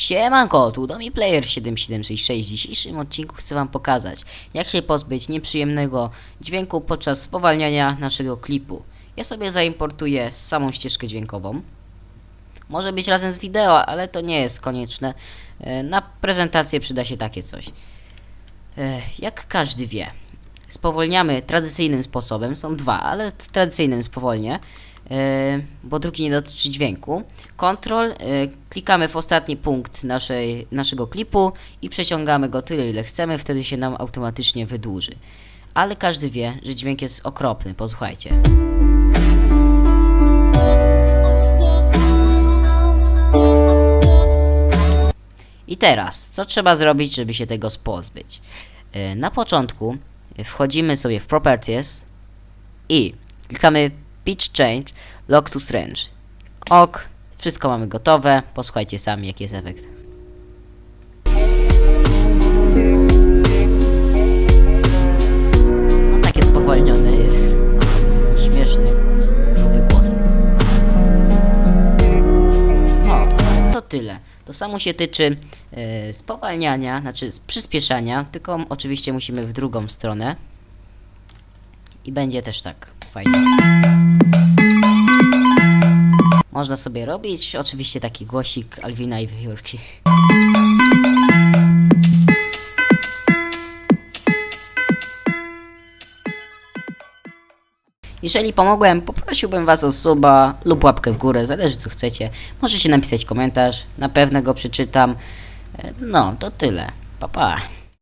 Siemanko, tu Domi Player 7766. W dzisiejszym odcinku chcę wam pokazać, jak się pozbyć nieprzyjemnego dźwięku podczas spowalniania naszego klipu. Ja sobie zaimportuję samą ścieżkę dźwiękową. Może być razem z wideo, ale to nie jest konieczne. E, Na prezentację przyda się takie coś. E, Jak każdy wie, spowolniamy tradycyjnym sposobem. Są dwa, ale tradycyjnym spowolnię, e, bo drugi nie dotyczy dźwięku. Ctrl, e, klikamy w ostatni punkt naszej, naszego klipu i przeciągamy go tyle, ile chcemy, wtedy się nam automatycznie wydłuży. Ale każdy wie, że dźwięk jest okropny, posłuchajcie. I teraz, co trzeba zrobić, żeby się tego pozbyć? E, Na początku wchodzimy sobie w Properties i klikamy Pitch Change, Lock to Strange. Ok, wszystko mamy gotowe. Posłuchajcie sami, jaki jest efekt. No takie spowolnione jest. Śmieszny. Gruby głos jest. O, to tyle. To samo się tyczy e, spowalniania, znaczy przyspieszania, tylko oczywiście musimy w drugą stronę. I będzie też tak fajnie. Można sobie robić, oczywiście taki głosik Alwina i Wyjurki. Jeżeli pomogłem, poprosiłbym Was o suba lub łapkę w górę, zależy co chcecie. Możecie napisać komentarz, na pewno go przeczytam. E, No, to tyle. Pa pa.